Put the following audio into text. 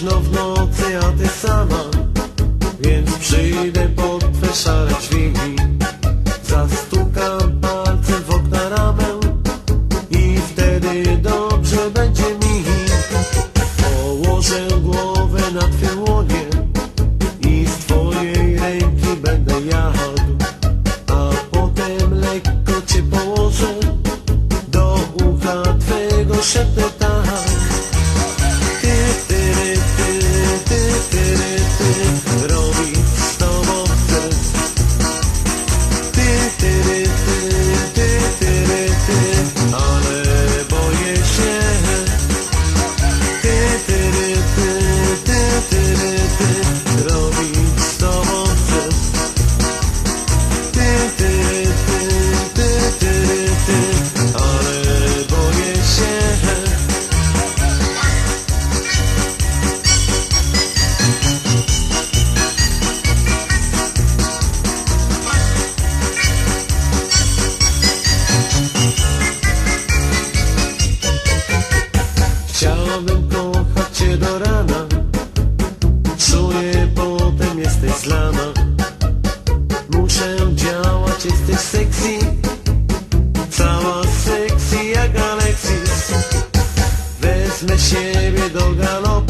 ciemno w nocy, a ty sama. Więc przyjdę pod twe szare drzwi. Zastukam palcem w okna ramę I wtedy dobrze będzie mi. Położę głowę na twoim łonie I z twojej ręki będę jadł. A potem lekko cię położę Do ucha twego szepnę На щебе долгоног